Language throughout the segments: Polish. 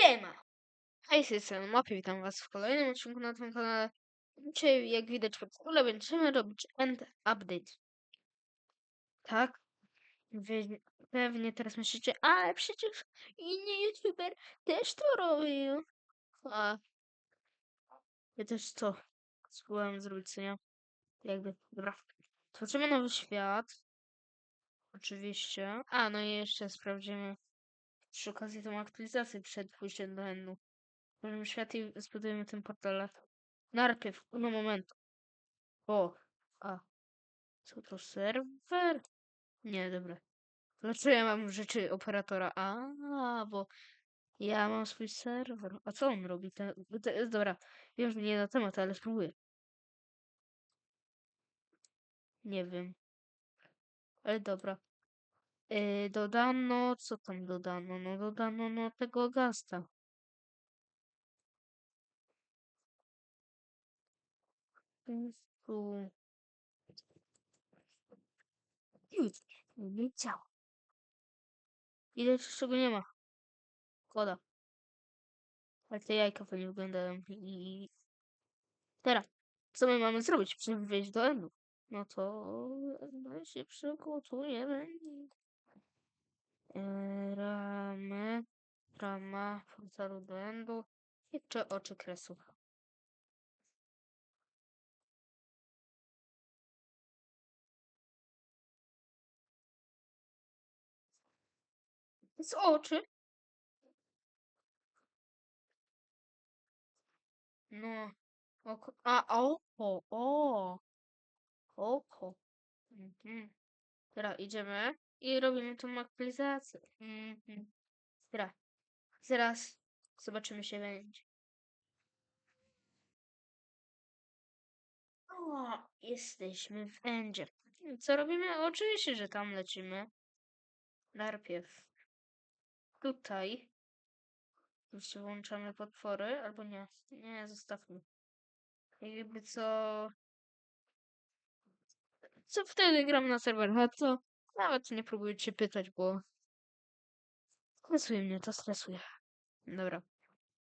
Siema! Hej, z tej strony witam was w kolejnym odcinku na tym kanale. Dzisiaj, jak widać pod tytule, będziemy robić end update. Tak? Wy pewnie teraz myślicie, ale przecież inny youtuber też to robił. A ja też co? Spróbowałem zrobić, co nie? Jakby, dobra. Tworzymy nowy świat. Oczywiście. A, no i jeszcze sprawdzimy przy okazji tą aktualizację przed pójściem do endu. Możemy świat i zbudujemy ten portal. Najpierw, no moment. O, a. Co to, serwer? Nie, dobra. Dlaczego ja mam rzeczy operatora? A, bo ja mam swój serwer. A co on robi? To jest dobra. Już nie na temat, ale spróbuję. Nie wiem. Ale dobra. Yy, dodano, co tam dodano? No dodano no tego gasta. Tu. Już, nie działa. Ile czego nie ma? Szkoda. Ale te jajka fajnie wyglądają. I teraz, co my mamy zrobić, żeby wejść do endu? No to no się przygotujemy. Eee, Ramy, rama, portalu do endu. Jeszcze oczy kresów. Z oczy? No. Oko. A, oko. O. Oko. Mhm. Teraz idziemy i robimy tą aktualizację. Mhm. Teraz. Zaraz zobaczymy się będzie. O, jesteśmy w endzie. Co robimy? Oczywiście, że tam lecimy. Najpierw tutaj. Jeszcze włączamy potwory, albo nie. Nie, zostawmy. Jakby co... Co wtedy gram na serwerach, a co? Nawet nie próbujcie pytać, bo... Stresuje mnie, to stresuje. Dobra.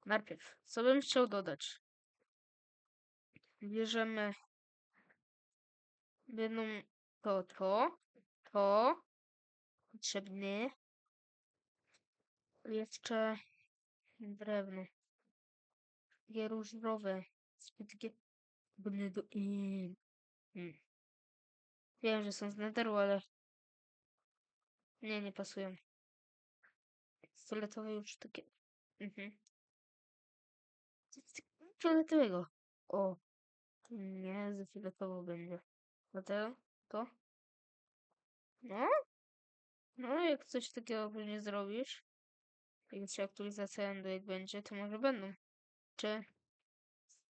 Najpierw, co bym chciał dodać? Bierzemy jedną to, to, to. Potrzebny. Jeszcze drewno. Takie różowe. Podobne do... Mm. Mm. Wiem, że są z netheru, ale... Nie, nie pasują. Fioletowe już takie... Mhm. Fioletowego. O. Nie, z fioletowo będzie. Dlatego to. No. No, jak coś takiego nie zrobisz, jak się aktualizacja jak będzie, to może będą. Czy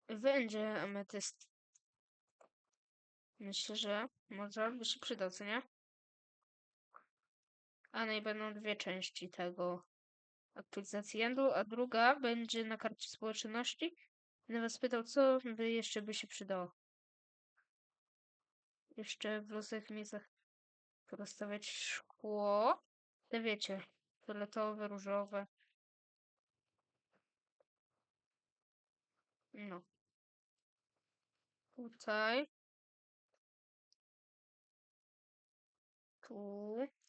będzie ametyst? Myślę, że może by się przydał, co nie? A no i będą dwie części tego aktualizacji endu, a druga będzie na karcie społeczności. Będę was pytał, co by jeszcze by się przydało. Jeszcze w losowych miejscach rozstawiać szkło. Te wiecie, fioletowe, różowe. No. Tutaj. Tu.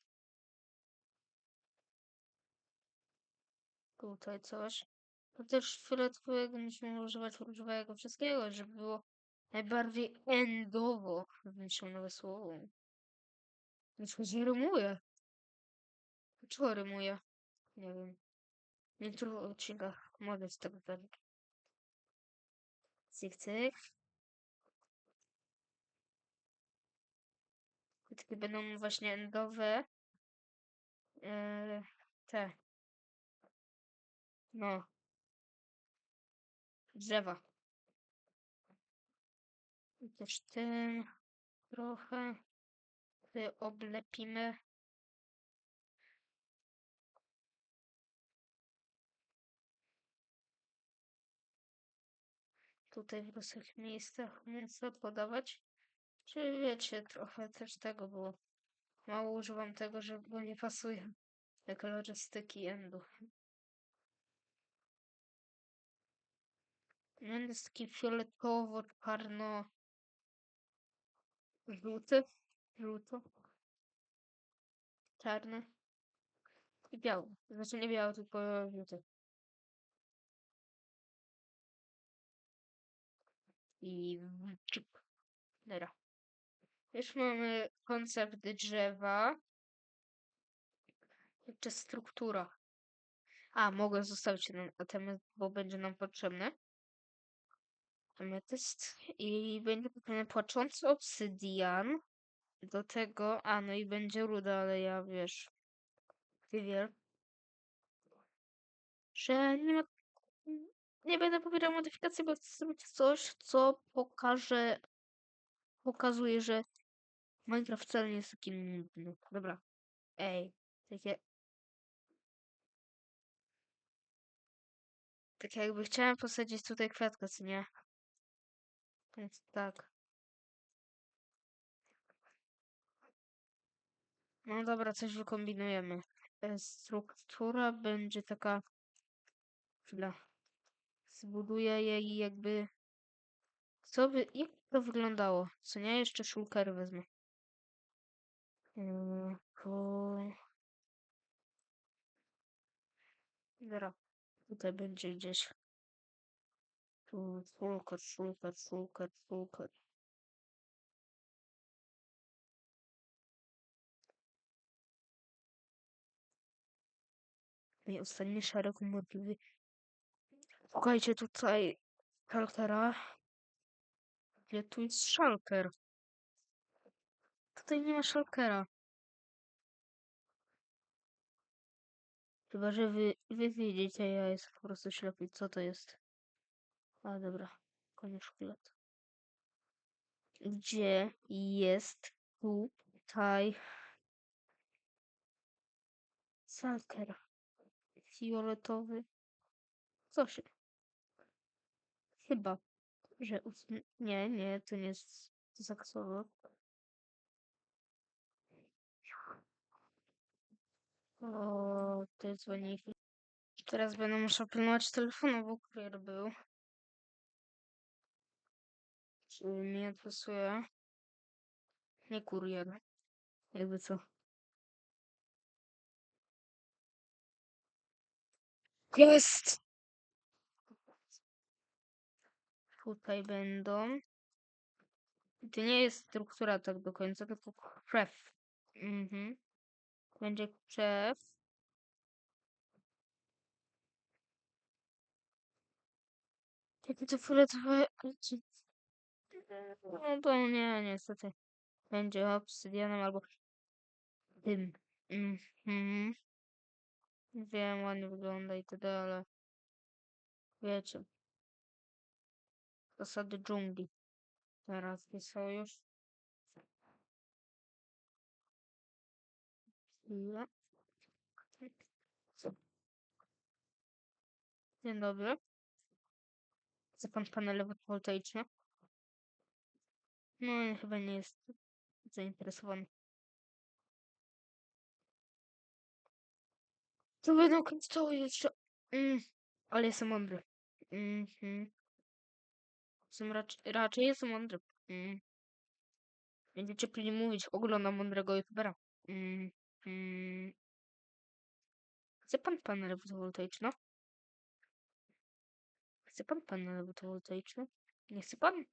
Tutaj coś. To też fioletowego musimy używać różowego wszystkiego, żeby było najbardziej endowo. Wymyślę nowe słowo. Dlaczego się rymuje? Dlaczego rymuje? Nie wiem. W niektórych odcinkach mogę z tego zrobić. Cyk, cyk. Takie będą właśnie endowe. Yy, te. No. Drzewa. Też tym trochę tutaj oblepimy. Tutaj w różnych miejscach mięso podawać. Czy wiecie, trochę też tego było. Mało używam tego, że bo nie pasuje do kolorystyki endu. No, on jest taki fioletowo, czarno, żółty, żółto, czarny i biały. Znaczy nie biały, tylko żółty. I czyp. Dobra. Już mamy koncept drzewa. Jeszcze struktura. A, mogę zostawić ten temat, bo będzie nam potrzebny. Ametyst. I będzie płaczący obsydian. Do tego, a no i będzie ruda, ale ja wiesz, ty wiesz, że nie ma, nie będę pobierał modyfikacji, bo chcę zrobić coś, co pokaże, pokazuje, że Minecraft wcale nie jest taki nudny. Dobra. Ej, takie, tak jakby chciałem posadzić tutaj kwiatka, co nie? Więc tak. No dobra, coś wykombinujemy. E, Struktura będzie taka. Chwila. Zbuduję jej jakby. Co by. Jak to wyglądało? Co nie? Jeszcze szulkery wezmę. Yy, to... Dobra. Tutaj będzie gdzieś. Tu szulker, szulker, szulker, szulker. I ostatni szereg możliwy. Szukajcie tutaj szalkera. Gdzie tu jest szalker? Tutaj nie ma szalkera. Chyba, że wy, wy widzicie, ja jestem po prostu ślepy. Co to jest? A dobra, koniec szkielet. Gdzie jest tutaj szalker? Fioletowy. Co się? Chyba, że... Nie, nie, to nie jest zaksowo. O, to jest dzwoniki. Teraz będę musiał pilnować telefonu, bo kurier był. Mnie interesuje? Nie kurier. Jakby co. Jest! Tutaj będą. To nie jest struktura tak do końca, tylko krzew. Mhm. Będzie krzew. Jakie to fioletowe... No to nie, niestety. Będzie obsydianem albo tym. Mhm. Wiem, ładnie wygląda i tyle, ale wiecie. Zasady dżungli. Teraz są już. Chwila. Dzień dobry. Chce pan panele fotowoltaiczne? No, nie, chyba nie jest zainteresowany. To będą końcowe jeszcze. Mm, ale jestem mądry. Mhm. Jestem raczej, raczej jestem mądry. Mm. Będziecie pilnie mówić, oglądam mądrego youtubera. Mm, mm. Chce pan panele fotowoltaiczne? Chce pan panele fotowoltaiczne? Nie chce pan?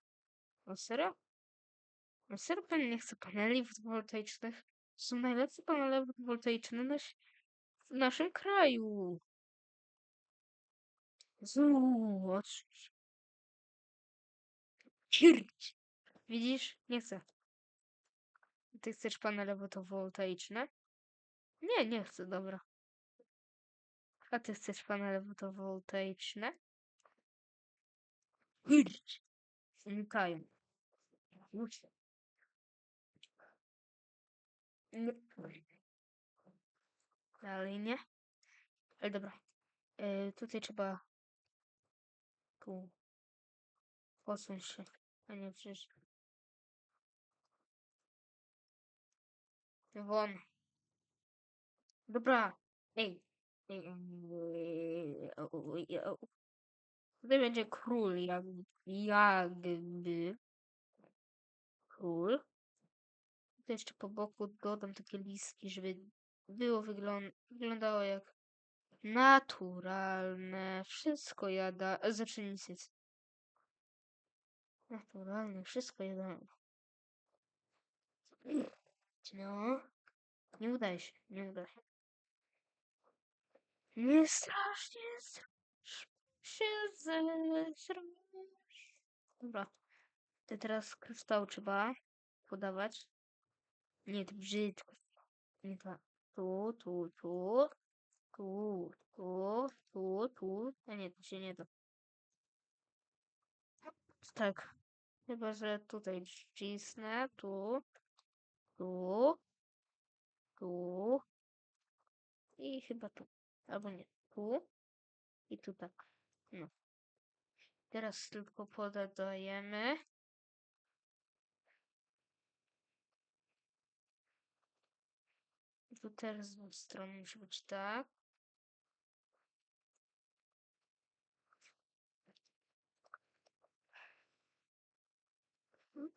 No serio? Pan nie chce paneli fotowoltaicznych? To są najlepsze panele fotowoltaiczne na, w naszym kraju. Zobacz. Kierć. Widzisz? Nie chcę. Ty chcesz panele fotowoltaiczne? Nie, nie chcę, dobra. A ty chcesz panele fotowoltaiczne? Kierć. Znikają. Już. Nie. Dalej nie. Ale dobra. E, tutaj trzeba tu posuń się. A nie przecież. Won. Dobra. Ej. Tutaj będzie król, jakby, jakby. Król. Tutaj jeszcze po boku dodam takie listki, żeby było wygląd wyglądało jak naturalne. Wszystko jada. e, Znaczy nic jest. Naturalne, wszystko jadane. No. Nie udaje się, nie udaje się. Nie strasznie strasz się zesrasz. Dobra. To teraz kryształ trzeba podawać. Nie, to brzydko. Nie tak. Tu, tu, tu. Tu, tu, tu, tu. A nie, to się nie da. Tak. Chyba, że tutaj wcisnę. Tu. Tu. Tu. I chyba tu. Albo nie. Tu. I tu tak. No. Teraz tylko podajemy. Tu teraz z dwóch stron musi być tak. No!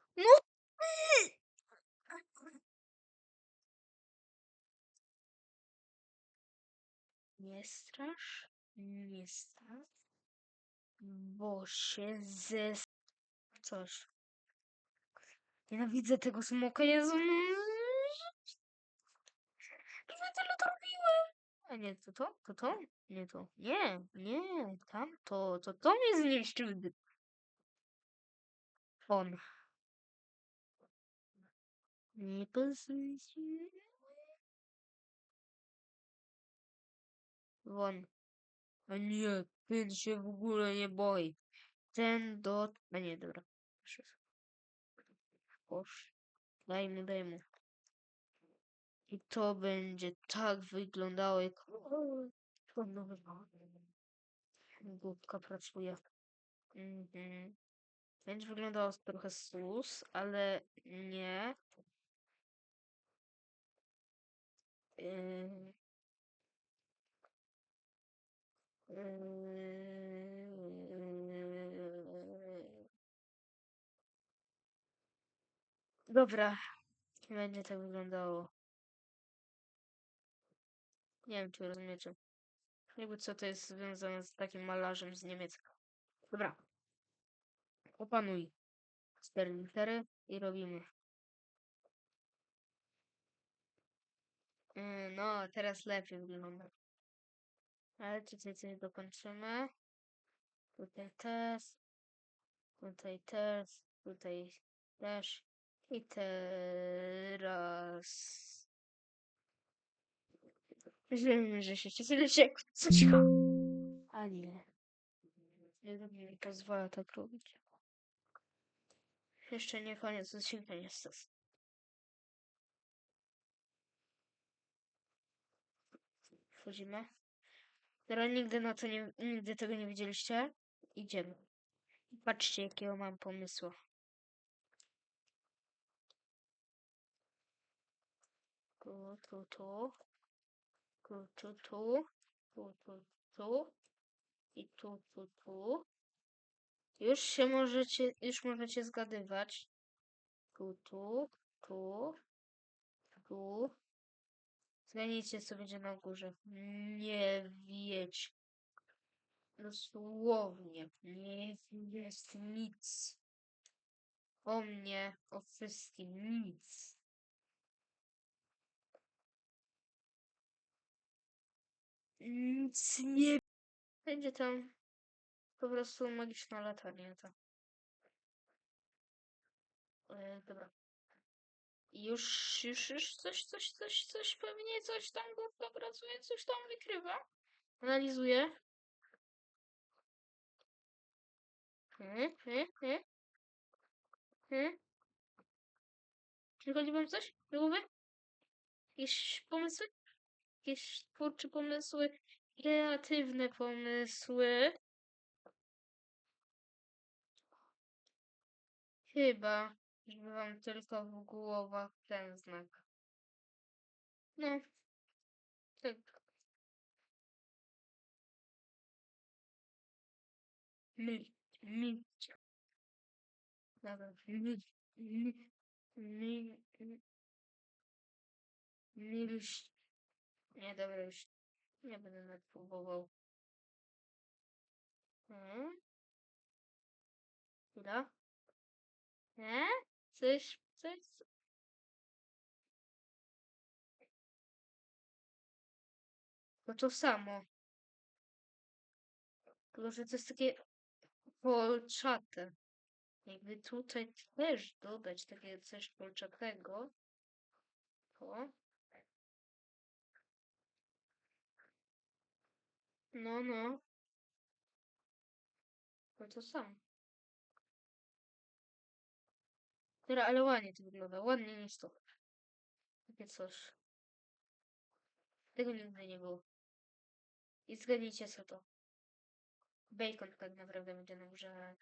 Nie strasz, nie strasz, bo się ze... Coś. Nienawidzę tego smoka, Jezu. Dlaczego A nie, to to? To to? Nie to. Nie, nie, tamto. To to mnie zniszczył. On. Nie się. Won. A nie, ten się w ogóle nie boi. Ten do... A nie, dobra. Boż. Daj mu, daj mu. I to będzie tak wyglądało jak... Głupka pracuje. Mhm. Będzie wyglądało trochę sus, ale nie. Yy. Yy. Dobra, będzie tak wyglądało. Nie wiem, czy rozumiecie. Jakby co to jest związane z takim malarzem z Niemiecka. Dobra. Opanuj. Cztery litery i robimy. Yy, No, teraz lepiej wygląda. Ale tutaj coś dokończymy. Tutaj też. Tutaj też. Tutaj też. I teraz... Wiem, że się się coś. A nie. Nie mi pozwala tak robić. Jeszcze nie koniec odcinka niestety. Wchodzimy. Teraz nigdy na to nie, nigdy tego nie widzieliście. Idziemy. Patrzcie, jakiego mam pomysłu. Tu, tu, tu. Tu, tu, tu. Tu, tu, tu. I tu, tu, tu. Już się możecie, już możecie zgadywać. Tu, tu, tu, tu. Zgadnijcie, co będzie na górze. Nie wiedź. Dosłownie. Nie jest nic. O mnie, o wszystkim nic. Nic nie będzie tam po prostu magiczna latarnia. To. E, dobra. Już, już, już coś, coś, coś, coś pewnie coś tam głupio pracuje, coś tam wykrywa. Analizuje. Hmm, hmm, hmm. Hmm. Przychodzi wam coś do? Jakieś pomysły? Jakieś twórcze pomysły? Kreatywne pomysły? Chyba, żeby wam tylko w głowach ten znak. No. Tak. My, my. Dobra, my, my, my, my. Milś. Nie, dobra, już nie będę nawet próbował. Hmm? Chwila. Nie? Coś, coś. No to samo. Tylko, że to jest takie kolczate. Jakby tutaj też dodać takie coś kolczatego. O. No, no. No to samo. Dobra, ale ładnie to wygląda. Ładniej niż to. Takie coś. Tego nigdy nie było. I zgadnijcie co to. Bacon tak naprawdę będzie na górze.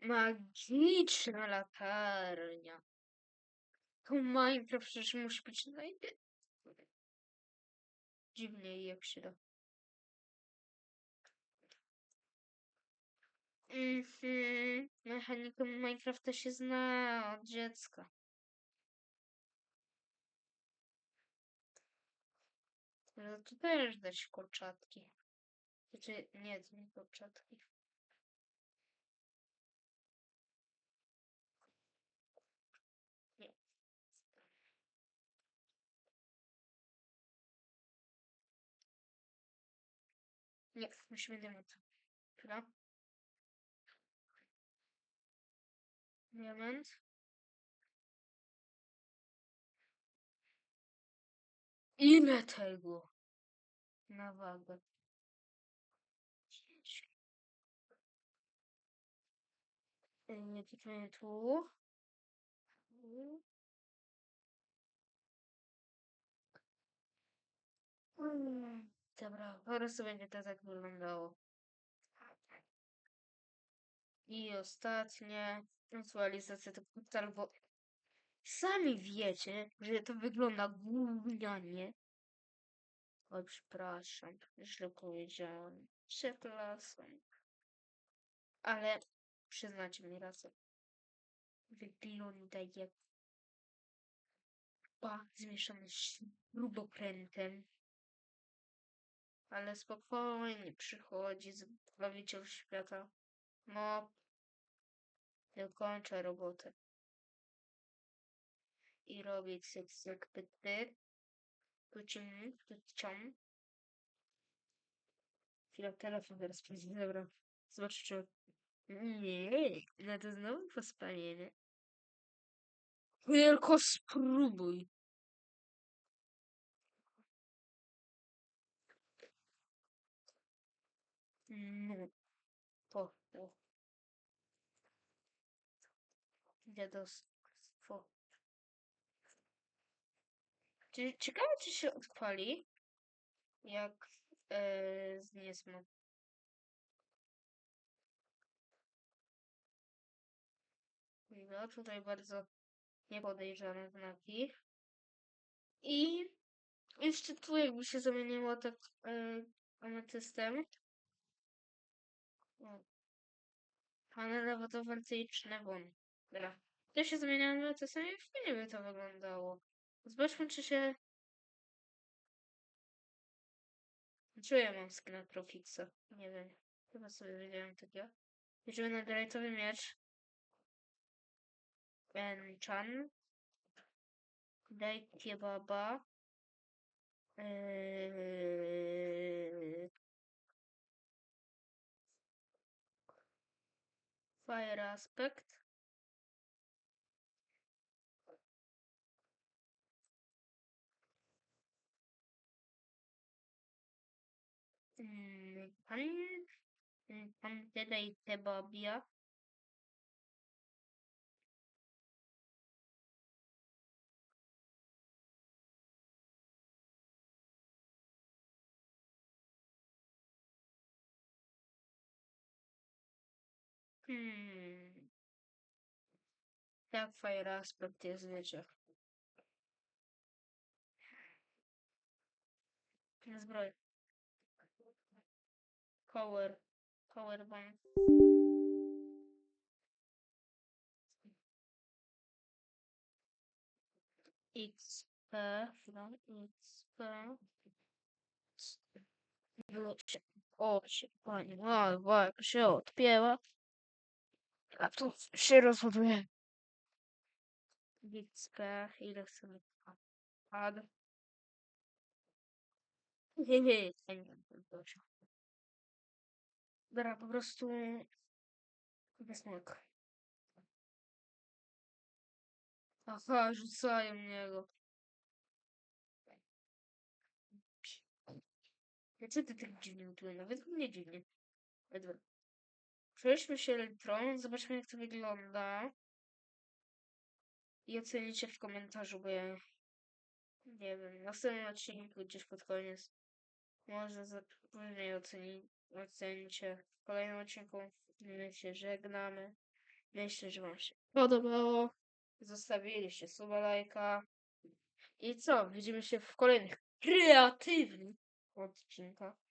Magiczna latarnia. To Minecraft przecież musi być naj... Się da. Mhm. Mechanikę Minecrafta się zna od dziecka. No tu też dać kolczatki. Znaczy, nie, to nie kolczatki. 70 milimetre falan. Hemen. Ile tego na wagę. Nie kliknę tu. Mm. Dobra, po prostu będzie to tak wyglądało. I ostatnie aktualizacja tego portalu, bo sami wiecie, że to wygląda gównianie. Oj, przepraszam, źle powiedziałem. Przepraszam. Ale przyznacie mi rację. Wygląda jak pa zmieszany z śrubokrętem. Ale spokojnie przychodzi Zbawiciel Świata. No, dokończę robotę. I robię cyk, cyk, pyk, pyk. Pycim, pyciom. Chwila, telefon teraz będzie, dobra. Zobaczcie. Nie, no to znowu pospalenie. Tylko spróbuj. No. Po, po. Dziadostwo. Ciekawe, czy się odpali, jak e, zniesmy. No, tutaj bardzo niepodejrzane znaki. I jeszcze tu jakby się zamieniło tak e, ametystem. Panele fotowoltaiczne won. Dobra. To się zmienia ametystem i fajnie by to wyglądało. Zobaczmy, czy się... Czy ja mam skina Profixa? Nie wiem. Chyba sobie wiedziałem takiego. Bierzemy na grajtowy miecz. Enchan. Daj kebaba. Eee... Fire aspect. Mm, Pan, mm, pan daj Hmm. Tak, fire aspect jest, wiecie. Na zbroję. Power. Powerbank. XP, chwila, XP. Było się, o się, pani, o, bo jak się odpięła. A tu się rozładuje. XP, ile chcemy? Pad. Nie, nie, nie, nie, dobrze. Dobra, po prostu... Kupię smok. Aha, rzucają niego. Dlaczego ty tak dziwnie wygląda? Nawet mnie dziwnie. Dobra. Przejdźmy się elektron, zobaczmy jak to wygląda. I ocenicie w komentarzu, bo ja nie wiem, w następnym odcinku gdzieś pod koniec. Może za, później oceni, ocenicie w kolejnym odcinku. My się żegnamy. Myślę, że wam się podobało. Zostawiliście suba lajka. I co? Widzimy się w kolejnych kreatywnych odcinkach.